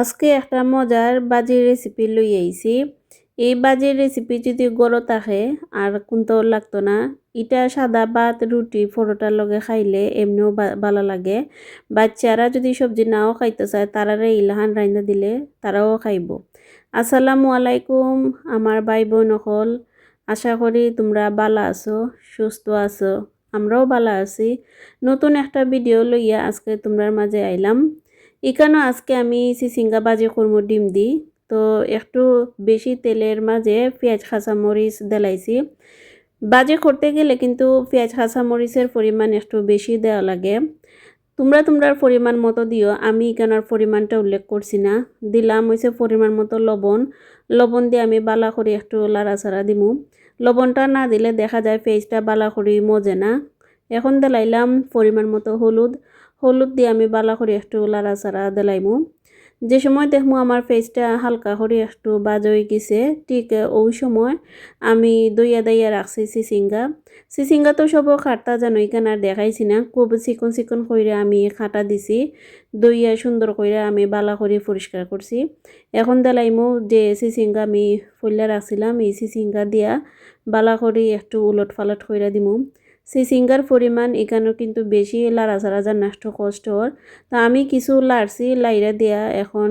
আজকে একটা মজার বাজির রেসিপি লই আইছি। এই বাজির রেসিপি যদি গরো থাকে আর কোনটাও লাগতো না, এটা সাদা ভাত, রুটি, পরোটার লগে খাইলে এমনিও ভালো লাগে। বাচ্চারা যদি সবজি নাও খাইতে চায়, তারারে ইলাহান রাইন্দা দিলে তারাও খাইব। আসসালামু আলাইকুম, আমার ভাই বোন হল আশা করি তোমরা ভালো আছো, সুস্থ আছো, আমরাও ভালো আছি। নতুন একটা ভিডিও লইয়া আজকে তোমরার মাঝে আইলাম। এখানেও আজকে আমি চিচিঙ্গা বাজি করব ডিম দি। তো একটু বেশি তেলের মাঝে পেঁয়াজ মরিচ দেলাইছি। বাজে করতে গেলে কিন্তু পেঁয়াজ মরিচের পরিমাণ একটু বেশি দেওয়া লাগে। তোমরা তোমরার পরিমাণ মতো দিও, আমি এখানের পরিমাণটা উল্লেখ করছি না। দিলাম হয়েছে পরিমাণ মতো লবণ। লবণ দিয়ে আমি বালা করে একটু লাড়াচাড়া দিমু। লবণটা না দিলে দেখা যায় পেঁয়াজটা বালা করে মজে না। এখন দিলাইলাম পরিমাণ মতো হলুদ। হলুদ দিয়ে আমি বালা করে একটু লাড়াচাড়া দিলাইমু। যে সময় দেখব আমার ফেসটা হালকা করে একটু বাজ হয়ে গেছে, ঠিক ওই সময় আমি দইয়া দইয়া রাখছি সিসিঙ্গা। সিসিঙ্গা তো সব খাটতা জানো এখানে আর দেখাইছি না। খুব চিকন চিকন করে আমি খাটা দিছি, দইয়া সুন্দর করে আমি বালা করে পরিষ্কার করছি। এখন দেলাইমু যে সিসিঙ্গা আমি ফইলা রাখছিলাম, এই সিসিঙ্গা দিয়া বালা করে একটু উলট ফালট করে দিমু। সিঙ্গার পরিমাণ এখানেও কিন্তু বেশি লাড়াচাড়া যা নষ্ট কষ্ট তা আমি কিছু লাড়ছি লাইরা দিয়া এখন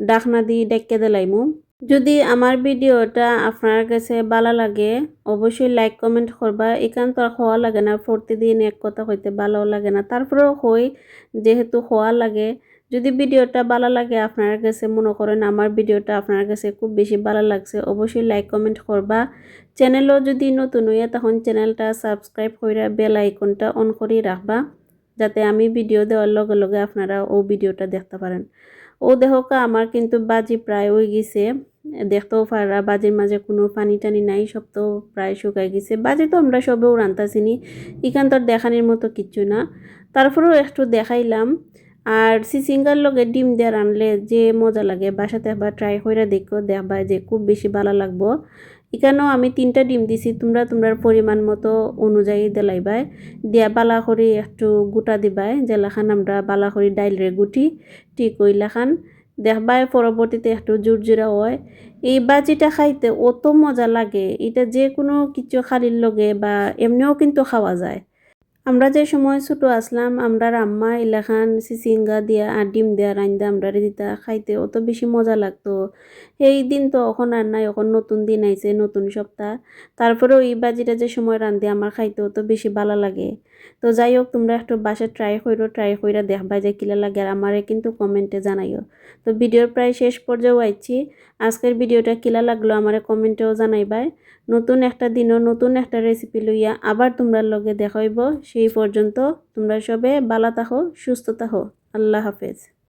ডাকনা দিয়ে ডেকে দিলাইমু। যদি আমার ভিডিওটা আপনার কাছে ভালো লাগে, অবশ্যই লাইক কমেন্ট করবা। এখান তো আর হওয়া লাগে না, প্রতিদিন এক কথা হইতে ভালো লাগে না। তারপরেও হই, যেহেতু হওয়া লাগে, যদি ভিডিওটা ভালো লাগে আপনার কাছে, মনে করেন আমার ভিডিওটা আপনার কাছে খুব বেশি ভালো লাগছে, অবশ্যই লাইক কমেন্ট করবা। চ্যানেলও যদি নতুন হইয়া, তখন চ্যানেলটা সাবস্ক্রাইব করে বেল আইকনটা অন করে রাখবা, যাতে আমি ভিডিও দেওয়ার লগে লগে আপনারা ও ভিডিওটা দেখতে পারেন। ও দেহকা আমার কিন্তু বাজি প্রায় ওই গেছে। দেখতেও পারা বাজির মাঝে কোনো পানি টানি নাই, সব তো প্রায় শুকাই গেছে। বাজি তো আমরা সবেও রান্তাছিনি এখান তো দেখানির মতো কিচ্ছু না। তারপরেও একটু দেখাইলাম। আর সিসিঙ্গার লগে ডিম দিয়ে রানলে যে মজা লাগে, বাসাতে আবার ট্রাই করে দেখো দেখবা যে খুব বেশি ভালো লাগবো। এখানেও আমি তিনটা ডিম দিছি, তোমরা তোমরা পরিমাণ মতো অনুযায়ী দেলাইবাই। দিয়া বালা করে একটু গুটা দিবাই, জেলাখান আমরা বালা করে ডাইলরে গুটি ঠিক ওইলাখান দেখবাই পরবর্তীতে একটু জুরজুরা হয়। এই বাজিটা খাইতে অত মজা লাগে, এটা যে কোনো কিছু খালির লগে বা এমনিও কিন্তু খাওয়া যায়। আমরা যে সময় ছোট আসলাম আমরা আম্মা এলাকান সিসিঙ্গা দিয়া আর ডিম দিয়া রান্দা আমরা দিতা খাইতে অত বেশি মজা লাগতো। এই দিন তো এখন আর নাই, এখন নতুন দিন আইছে, নতুন সপ্তাহ। তারপরেও এই বাজিটা যে সময় রান্ধে আমার খাইতে অত বেশি ভালো লাগে। তো যাই হোক তোমরা একটু বাসা ট্রাই করো ট্রাই করে দেখবা যে কিলা লাগে আর আমারে কিন্তু কমেন্টে জানাইও। তো ভিডিওর প্রায় শেষ পর্যায়েও আইছি। আজকের ভিডিওটা কিলা লাগল আমারে কমেন্টেও জানাইবাই নতুন একটা দিনও নতুন একটা রেসিপি লইয়া আবার তোমরা লগে দেখাইব সেই পর্যন্ত তোমরা সবে বালা থাকো সুস্থ থাকো। আল্লাহ হাফেজ।